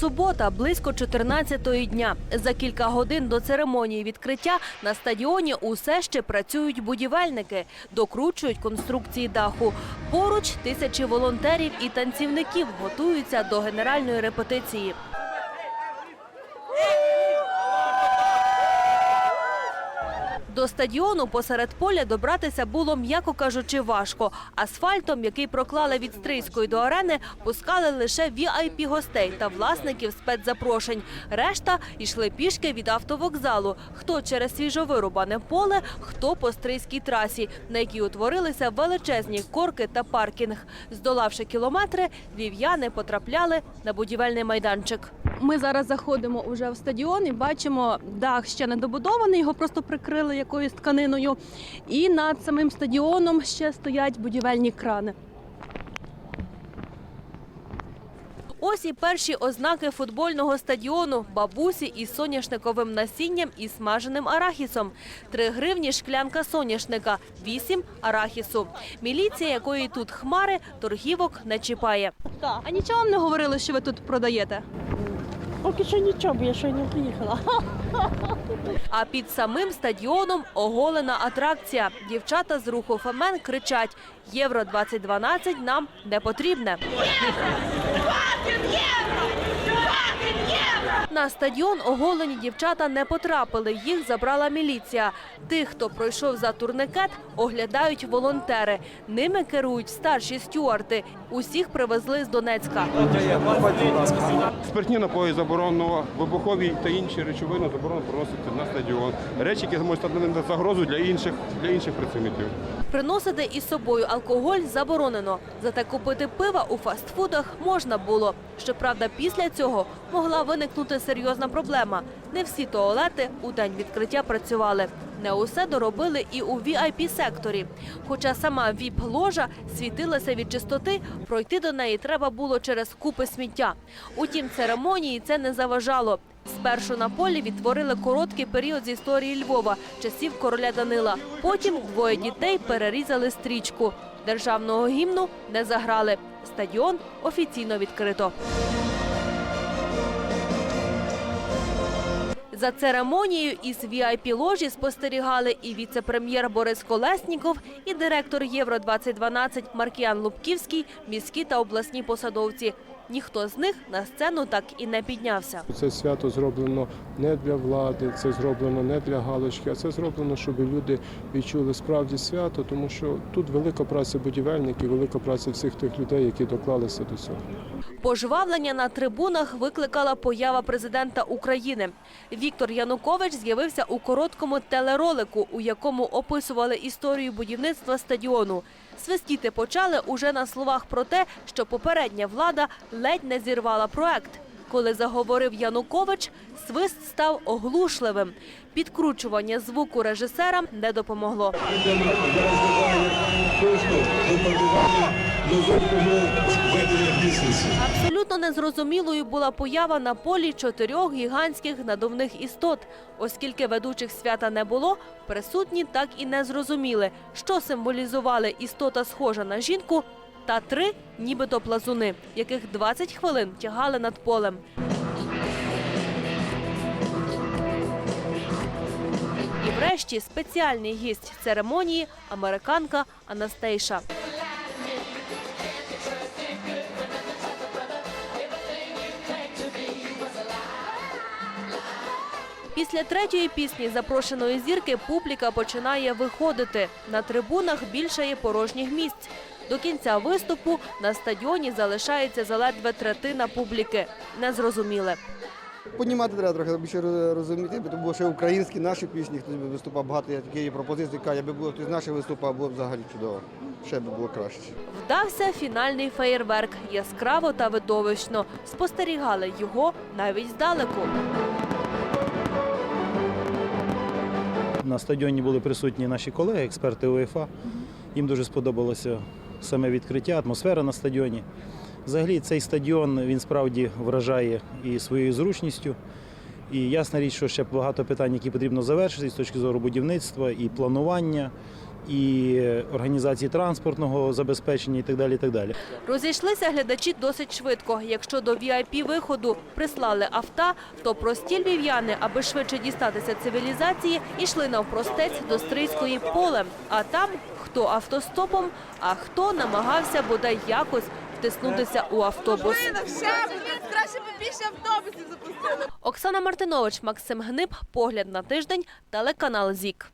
Субота близько 14-ї дня. За кілька годин до церемонії відкриття на стадіоні усе ще працюють будівельники, докручують конструкції даху. Поруч тисячі волонтерів і танцівників готуються до генеральної репетиції. До стадіону посеред поля добратися було, м'яко кажучи, важко. Асфальтом, який проклали від Стрийської до арени, пускали лише vip гостей та власників спецзапрошень. Решта йшли пішки від автовокзалу. Хто через свіжовирубане поле, хто по Стрийській трасі, на якій утворилися величезні корки та паркінг. Здолавши кілометри, львів'яни потрапляли на будівельний майданчик. Ми зараз заходимо уже в стадіон і бачимо, дах ще не добудований, його просто прикрили якоюсь тканиною. І над самим стадіоном ще стоять будівельні крани. Ось і перші ознаки футбольного стадіону бабусі із соняшниковим насінням і смаженим арахісом. Три гривні шклянка соняшника, вісім арахісу. Міліція, якої тут хмари, торгівок не чіпає. А нічого вам не говорили, що ви тут продаєте? Поки що нічого, бо я ще й не приїхала. А під самим стадіоном оголена атракція. Дівчата з руху Фемен кричать: Євро 2012 нам не потрібне. На стадіон оголені дівчата не потрапили. Їх забрала міліція. Тих, хто пройшов за турникет, оглядають волонтери. Ними керують старші стюарти. Усіх привезли з Донецька. Спиртні напої заборонено, вибухові та інші речовини заборонено приносити на стадіон. Речі, які можуть стати на загрозу для інших, для інших працівників. Приносити із собою алкоголь заборонено. Зате купити пива у фастфудах можна було. Щоправда, після цього могла виникнути серйозна проблема. Не всі туалети у день відкриття працювали. Не усе доробили і у vip секторі Хоча сама ВІП-ложа світилася від чистоти, пройти до неї треба було через купи сміття. Утім, церемонії це не заважало. Спершу на полі відтворили короткий період з історії Львова, часів короля Данила. Потім двоє дітей перерізали стрічку. Державного гімну не заграли. Стадіон офіційно відкрито. За церемонією із vip ложі спостерігали і віце-прем'єр Борис Колесніков, і директор Євро 2012 Маркіян Лубківський, міські та обласні посадовці. Ніхто з них на сцену так і не піднявся. Це свято зроблено не для влади, це зроблено не для галочки, а це зроблено, щоб люди відчули справді свято, тому що тут велика праця будівельників, велика праця всіх тих людей, які доклалися до цього. Пожвавлення на трибунах викликала поява президента України. Віктор Янукович з'явився у короткому телеролику, у якому описували історію будівництва стадіону. Свистіти почали уже на словах про те, що попередня влада ледь не зірвала проект. Коли заговорив Янукович, свист став оглушливим. Підкручування звуку режисерам не допомогло. Абсолютно незрозумілою була поява на полі чотирьох гігантських надувних істот. Оскільки ведучих свята не було, присутні так і не зрозуміли, що символізували істота схожа на жінку та три нібито плазуни, яких 20 хвилин тягали над полем. І врешті спеціальний гість церемонії американка Анастейша. Після третьої пісні запрошеної зірки публіка починає виходити. На трибунах більше є порожніх місць. До кінця виступу на стадіоні залишається заледве третина публіки. Незрозуміле. Піднімати треба трохи більше розуміти, бо тому що українські наші пісні, хтось би виступав багато, є такі пропозиції, яка якби було хтось з наших виступав, було б взагалі чудово. Ще би було краще. Вдався фінальний феєрверк. Яскраво та видовищно. Спостерігали його навіть здалеку. На стадіоні були присутні наші колеги, експерти УЄФА. Їм дуже сподобалося саме відкриття, атмосфера на стадіоні. Взагалі цей стадіон він справді вражає і своєю зручністю. І ясна річ, що ще багато питань, які потрібно завершити з точки зору будівництва і планування. І організації транспортного забезпечення і так далі. І так далі. Розійшлися глядачі досить швидко. Якщо до vip виходу прислали авто, то прості львів'яни, аби швидше дістатися цивілізації, йшли навпростець до Стрийської полем. А там хто автостопом, а хто намагався бодай якось втиснутися у автобус. Краще більше автобусів запустили. Оксана Мартинович, Максим Гниб, погляд на тиждень, телеканал ЗІК.